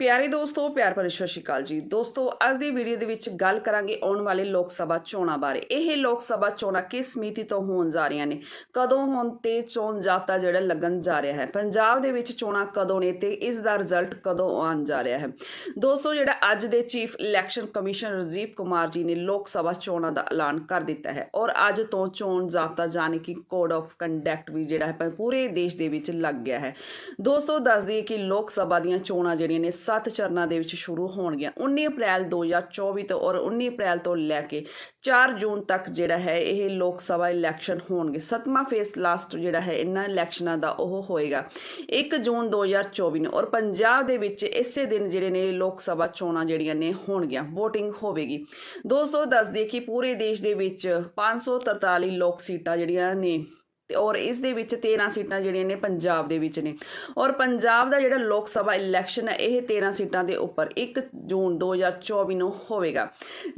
ਪਿਆਰੇ ਦੋਸਤੋ, ਪਿਆਰ ਭਰੀ ਸਤਿ ਸ਼੍ਰੀ ਅਕਾਲ ਜੀ। ਦੋਸਤੋ, ਅੱਜ ਦੀ ਵੀਡੀਓ ਦੇ ਵਿੱਚ ਗੱਲ ਕਰਾਂਗੇ ਆਉਣ ਵਾਲੇ ਲੋਕ ਸਭਾ ਚੋਣਾਂ ਬਾਰੇ। ਇਹ ਲੋਕ ਸਭਾ ਚੋਣਾਂ ਕਿਸ ਮਿਤੀ ਤੋਂ ਹੋਣ ਜਾ ਰਹੀਆਂ ਨੇ? ਕਦੋਂ ਹੋਣ ਤੇ ਚੋਣ ਜਾਬਤਾ ਜਿਹੜਾ ਲੱਗਣ ਜਾ ਰਿਹਾ ਹੈ? ਪੰਜਾਬ ਦੇ ਵਿੱਚ ਚੋਣਾਂ ਕਦੋਂ ਨੇ ਤੇ ਇਸ ਦਾ ਰਿਜ਼ਲਟ ਕਦੋਂ ਆਉਣ ਜਾ ਰਿਹਾ ਹੈ? ਦੋਸਤੋ, ਜਿਹੜਾ ਅੱਜ ਦੇ chief election commissioner Rajiv Kumar ji ਨੇ ਲੋਕ ਸਭਾ ਚੋਣਾਂ ਦਾ ਐਲਾਨ ਕਰ ਦਿੱਤਾ ਹੈ ਔਰ ਅੱਜ ਤੋਂ ਚੋਣ ਜਾਬਤਾ ਜਾਣੀ ਕਿ ਕੋਡ ਆਫ ਕੰਡਕਟ ਵੀ ਜਿਹੜਾ ਹੈ, ਪੂਰੇ ਦੇਸ਼ ਦੇ ਵਿੱਚ ਲੱਗ ਗਿਆ ਹੈ। ਦੋਸਤੋ, ਦੱਸ ਦਈਏ ਕਿ ਲੋਕ ਸਭਾ ਦੀਆਂ ਚੋਣਾਂ ਜਿਹੜੀਆਂ ਨੇ 7 ਚਰਨਾਂ ਦੇ ਵਿੱਚ ਸ਼ੁਰੂ ਹੋਣਗੀਆਂ। 19 ਅਪ੍ਰੈਲ 2024 ਤੋਂ ਔਰ 19 ਅਪ੍ਰੈਲ ਤੋਂ ਲੈ ਕੇ 4 ਜੂਨ ਤੱਕ ਜਿਹੜਾ ਹੈ ਇਹ ਲੋਕ ਸਭਾ ਇਲੈਕਸ਼ਨ ਹੋਣਗੇ। ਸੱਤਵਾਂ ਫੇਸ ਲਾਸਟ ਜਿਹੜਾ ਹੈ ਇਹਨਾਂ ਇਲੈਕਸ਼ਨਾਂ ਦਾ ਉਹ ਹੋਏਗਾ। 1 ਜੂਨ 2024 ਨੂੰ ਔਰ ਪੰਜਾਬ ਦੇ ਵਿੱਚ ਇਸੇ ਦਿਨ ਜਿਹੜੇ ਨੇ ਲੋਕ ਸਭਾ ਚੋਣਾਂ ਜਿਹੜੀਆਂ ਨੇ ਹੋਣਗੀਆਂ VOTING ਹੋਵੇਗੀ। ਦੋਸਤੋ, ਦੱਸ ਦਈਏ ਕਿ ਪੂਰੇ ਦੇਸ਼ ਦੇ ਵਿੱਚ 543 ਲੋਕ ਸੀਟਾਂ ਜਿਹੜੀਆਂ ਨੇ ਤੇ ਔਰ ਇਸ ਦੇ ਵਿੱਚ 13 ਸੀਟਾਂ ਜਿਹੜੀਆਂ ਨੇ ਪੰਜਾਬ ਦੇ ਵਿੱਚ ਨੇ। ਔਰ ਪੰਜਾਬ ਦਾ ਜਿਹੜਾ ਲੋਕ ਸਭਾ ਇਲੈਕਸ਼ਨ ਹੈ, ਇਹ 13 ਸੀਟਾਂ ਦੇ ਉੱਪਰ 1 ਜੂਨ 2024 ਨੂੰ ਹੋਵੇਗਾ।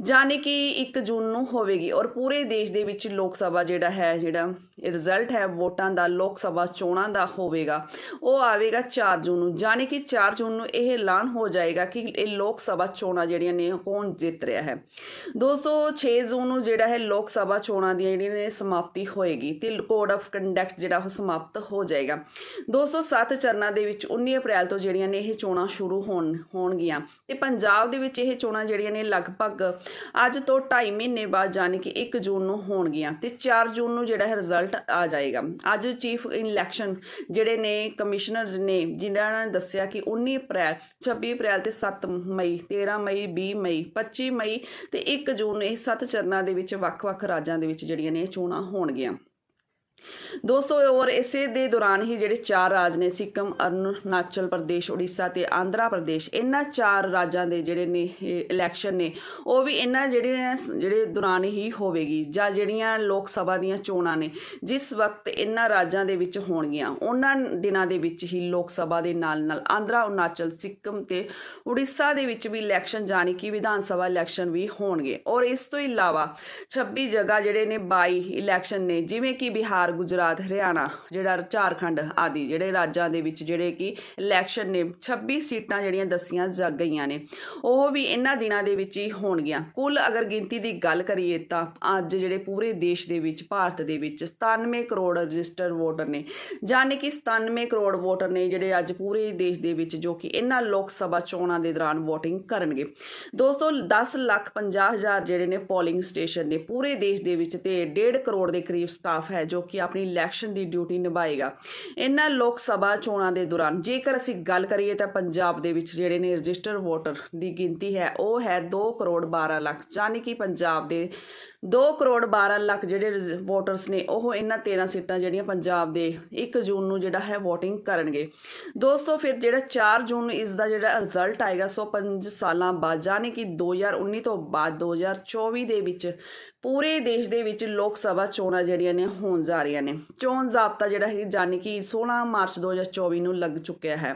ਜਾਣੀ ਕਿ 1 ਜੂਨ ਨੂੰ ਹੋਵੇਗੀ ਔਰ ਪੂਰੇ ਦੇਸ਼ ਦੇ ਵਿੱਚ ਲੋਕ ਸਭਾ ਜਿਹੜਾ ਹੈ, ਜਿਹੜਾ ਰਿਜ਼ਲਟ ਹੈ, ਵੋਟਾਂ ਦਾ, ਲੋਕ ਸਭਾ ਚੋਣਾਂ ਦਾ ਹੋਵੇਗਾ। ਉਹ ਆਵੇਗਾ 4 ਜੂਨ ਨੂੰ। ਜਾਣੀ ਕਿ 4 ਜੂਨ ਨੂੰ ਇਹ ਐਲਾਨ ਹੋ ਜਾਏਗਾ ਕਿ ਇਹ ਲੋਕ ਸਭਾ ਚੋਣਾਂ ਜਿਹੜੀਆਂ ਨੇ ਕੌਣ ਜਿੱਤ ਰਿਹਾ ਹੈ। ਦੋਸਤੋ 6 ਜੂਨ ਨੂੰ ਜਿਹੜਾ ਹੈ, ਲੋਕ ਸਭਾ ਚੋਣਾਂ ਦੀਆਂ ਜਿਹੜੀਆਂ ਨੇ ਸਮਾਪਤੀ ਹੋਏਗੀ। ਤੇ ਕੋਡ ਆਫ ਕੰਡਕਟ ਜਿਹੜਾ ਉਹ ਸਮਾਪਤ ਹੋ ਜਾਏਗਾ। ਦੋਸਤੋ 7 ਚਰਨਾਂ ਦੇ ਵਿੱਚ 19 ਅਪ੍ਰੈਲ ਤੋਂ ਜਿਹੜੀਆਂ ਨੇ ਇਹ ਚੋਣਾਂ ਸ਼ੁਰੂ ਹੋਣ, ਹੋਣਗੀਆਂ। ਤੇ ਪੰਜਾਬ ਦੇ ਵਿੱਚ ਇਹ ਚੋਣਾਂ ਜਿਹੜੀਆਂ ਨੇ ਲਗਭਗ ਅੱਜ ਤੋਂ 2.5 ਮਹੀਨੇ ਬਾਅਦ ਜਾਣੀ ਕਿ 1 ਜੂਨ ਨੂੰ ਹੋਣਗੀਆਂ ਤੇ 4 ਜੂਨ ਨੂੰ ਜਿਹੜਾ ਹੈ ਰਿਜ਼ਲਟ ਆ ਜਾਏਗਾ। ਅੱਜ ਚੀਫ ਇਲੈਕਸ਼ਨ ਜਿਹੜੇ ਨੇ ਕਮਿਸ਼ਨਰਸ ਨੇ, ਜਿਨ੍ਹਾਂ ਨੇ ਦੱਸਿਆ ਕਿ 19 ਅਪ੍ਰੈਲ 26 ਅਪ੍ਰੈਲ ਤੇ 7 ਮਈ 13 ਮਈ 20 ਮਈ 25 ਮਈ ਤੇ 1 ਜੂਨ ਨੂੰ ਇਹ ਸੱਤ ਚਰਨਾਂ ਦੇ ਵਿੱਚ ਵੱਖ-ਵੱਖ ਰਾਜਾਂ ਦੇ ਵਿੱਚ ਜਿਹੜੀਆਂ ਨੇ ਇਹ ਚੋਣਾਂ ਹੋਣਗੀਆਂ। ਦੋਸਤੋ ਔਰ ਇਸੇ ਦੇ ਦੌਰਾਨ ਹੀ ਜਿਹੜੇ ਚਾਰ ਰਾਜ ਨੇ, ਸਿੱਕਮ ਅਰੁਣਾਚਲ ਪ੍ਰਦੇਸ਼, ਉੜੀਸਾ ਤੇ ਆਂਧਰਾ ਪ੍ਰਦੇਸ਼, ਇਹਨਾਂ ਚਾਰ ਰਾਜਾਂ ਦੇ ਜਿਹੜੇ ਨੇ ਇਲੈਕਸ਼ਨ ਨੇ, ਉਹ ਵੀ ਇਹਨਾਂ ਜਿਹੜੇ ਜਿਹੜੇ ਦੌਰਾਨ ਹੀ ਹੋਵੇਗੀ, ਜਾਂ ਜਿਹੜੀਆਂ ਲੋਕ ਸਭਾ ਦੀਆਂ ਚੋਣਾਂ ਨੇ, ਜਿਸ ਵਕਤ ਇਹਨਾਂ ਰਾਜਾਂ ਦੇ ਵਿੱਚ ਹੋਣਗੀਆਂ, ਉਹਨਾਂ ਦਿਨਾਂ ਦੇ ਵਿੱਚ ਹੀ ਲੋਕ ਸਭਾ ਦੇ ਨਾਲ ਨਾਲ ਆਂਧਰਾ ਅਰੁਣਾਚਲ ਸਿੱਕਮ ਤੇ ਉੜੀਸਾ ਦੇ ਵਿੱਚ ਵੀ ਇਲੈਕਸ਼ਨ ਜਾਣੀ ਕਿ ਵਿਧਾਨ ਸਭਾ ਇਲੈਕਸ਼ਨ ਵੀ ਹੋਣਗੇ। ਔਰ ਇਸ ਤੋਂ ਇਲਾਵਾ 26 ਜਗ੍ਹਾ ਜਿਹੜੇ ਨੇ 22 ਇਲੈਕਸ਼ਨ ਨੇ, ਜਿਵੇਂ ਕਿ ਬਿਹਾਰ ਗੁਜਰਾਤ, ਹਰਿਆਣਾ, ਜਿਹੜਾ ਝਾਰਖੰਡ ਆਦਿ, ਜਿਹੜੇ ਰਾਜਾਂ ਦੇ ਵਿੱਚ ਜਿਹੜੇ ਕਿ ਇਲੈਕਸ਼ਨ ਨੇ 26 ਸੀਟਾਂ ਜਿਹੜੀਆਂ ਦੱਸੀਆਂ ਜਾ ਗਈਆਂ ਨੇ, ਉਹ ਵੀ ਇਹਨਾਂ ਦਿਨਾਂ ਦੇ ਵਿੱਚ ਹੀ ਹੋਣਗੀਆਂ। ਕੁੱਲ ਅਗਰ ਗਿਣਤੀ ਦੀ ਗੱਲ ਕਰੀਏ ਤਾਂ ਅੱਜ ਜਿਹੜੇ ਪੂਰੇ ਦੇਸ਼ ਦੇ ਵਿੱਚ, ਭਾਰਤ ਦੇ ਵਿੱਚ 97 ਕਰੋੜ ਰਜਿਸਟਰ ਵੋਟਰ ਨੇ, ਜਾਣੀ ਕਿ 97 ਕਰੋੜ ਵੋਟਰ ਨੇ ਜਿਹੜੇ ਅੱਜ ਪੂਰੇ ਦੇਸ਼ ਦੇ ਵਿੱਚ ਜੋ ਕਿ ਇਹਨਾਂ ਲੋਕ ਸਭਾ ਚੋਣਾਂ ਦੇ ਦੌਰਾਨ VOTING ਕਰਨਗੇ। ਦੋਸਤੋ 10 ਲੱਖ 50 ਹਜ਼ਾਰ ਜਿਹੜੇ ਨੇ ਪੋਲਿੰਗ ਸਟੇਸ਼ਨ ਨੇ, ਪੂਰੇ ਦੇਸ਼ ਦੇ ਵਿੱਚ ਤੇ 1.5 ਕਰੋੜ ਦੇ ਕਰੀਬ ਸਟਾਫ ਹੈ ਜੋ ਕਿ ਆਪਣੀ ਇਲੈਕਸ਼ਨ ਦੀ ਡਿਊਟੀ ਨਿਭਾਏਗਾ। ਇਹਨਾਂ ਲੋਕ ਸਭਾ ਚੋਣਾਂ ਦੇ ਦੌਰਾਨ ਜੇਕਰ ਅਸੀਂ ਗੱਲ ਕਰੀਏ ਤਾਂ ਪੰਜਾਬ ਦੇ ਵਿੱਚ ਜਿਹੜੇ ਨੇ ਰਜਿਸਟਰ ਵੋਟਰ ਦੀ ਗਿਣਤੀ ਹੈ, ਉਹ ਹੈ 2 ਕਰੋੜ 12 ਲੱਖ। ਯਾਨੀ ਕਿ ਪੰਜਾਬ ਦੇ 2 ਕਰੋੜ 12 ਲੱਖ ਜਿਹੜੇ ਵੋਟਰਸ ਨੇ, ਉਹ ਇਹਨਾਂ 13 ਸੀਟਾਂ ਜਿਹੜੀਆਂ ਪੰਜਾਬ ਦੇ 1 ਜੂਨ ਨੂੰ ਜਿਹੜਾ ਹੈ VOTING ਕਰਨਗੇ। ਦੋਸਤੋ, ਫਿਰ ਜਿਹੜਾ 4 ਜੂਨ ਨੂੰ ਇਸ ਦਾ ਜਿਹੜਾ ਰਿਜ਼ਲਟ ਆਏਗਾ, ਸੋ 5 ਸਾਲਾਂ ਬਾਅਦ ਯਾਨੀ ਕਿ 2019 ਤੋਂ ਬਾਅਦ 2024 ਦੇ ਵਿੱਚ ਪੂਰੇ ਦੇਸ਼ ਦੇ ਵਿੱਚ ਲੋਕ ਸਭਾ ਚੋਣਾਂ ਜਿਹੜੀਆਂ ਨੇ ਹੋਣ ਜਾ ਰਹੀਆਂ ਨੇ। ਚੋਣ ਜ਼ਾਬਤਾ ਜਿਹੜਾ ਹੈ ਜਾਨੀ ਕਿ 16 ਮਾਰਚ 2024 ਨੂੰ ਲੱਗ ਚੁੱਕਿਆ ਹੈ।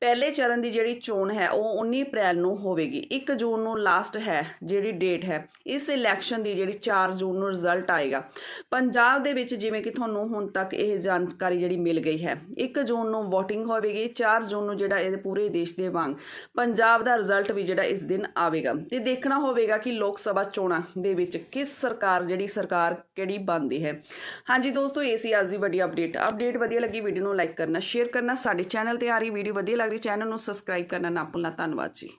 ਪਹਿਲੇ ਚਰਨ ਦੀ ਜਿਹੜੀ ਚੋਣ ਹੈ, ਉਹ 19 ਅਪ੍ਰੈਲ ਨੂੰ ਹੋਵੇਗੀ। 1 ਜੂਨ ਨੂੰ ਲਾਸਟ ਹੈ, ਜਿਹੜੀ ਡੇਟ ਹੈ। ਇਸ ਇਲੈਕਸ਼ਨ ਦੀ ਜਿਹੜੀ 4 ਜੂਨ ਨੂੰ ਰਿਜ਼ਲਟ ਆਏਗਾ। ਪੰਜਾਬ ਦੇ ਵਿੱਚ ਜਿਵੇਂ ਕਿ ਤੁਹਾਨੂੰ ਹੁਣ ਤੱਕ ਇਹ ਜਾਣਕਾਰੀ ਜਿਹੜੀ ਮਿਲ ਗਈ ਹੈ 1 ਜੂਨ ਨੂੰ VOTING ਹੋਵੇਗੀ 4 ਜੂਨ ਨੂੰ ਜਿਹੜਾ ਇਹ ਪੂਰੇ ਦੇਸ਼ ਦੇ ਵਾਂਗ ਪੰਜਾਬ ਦਾ ਰਿਜ਼ਲਟ ਵੀ ਜਿਹੜਾ ਇਸ ਦਿਨ ਆਵੇਗਾ। ਤੇ ਦੇਖਣਾ ਹੋਵੇਗਾ ਕਿ ਲੋਕ ਸਭਾ ਚੋਣਾਂ ਦੇ ਵਿੱਚ ਕਿਸ ਸਰਕਾਰ, ਜਿਹੜੀ ਸਰਕਾਰ ਕਿਹੜੀ ਬਣਦੀ ਹੈ। ਹਾਂਜੀ ਦੋਸਤੋ, ਇਹ ਸੀ ਅੱਜ ਦੀ ਵੱਡੀ ਅਪਡੇਟ ਅਪਡੇਟ ਵਧੀਆ ਲੱਗੀ ਵੀਡੀਓ ਨੂੰ ਲਾਈਕ ਕਰਨਾ ਸ਼ੇਅਰ ਕਰਨਾ, ਸਾਡੇ ਚੈਨਲ ਤੇ ਆ ਰਹੀ ਵੀਡੀਓ ਵਧੀਆ ਲੱਗ ਰਹੀ ਚੈਨਲ ਨੂੰ ਸਬਸਕ੍ਰਾਈਬ ਕਰਨਾ ਨਾ ਭੁੱਲਣਾ। ਧੰਨਵਾਦ ਜੀ।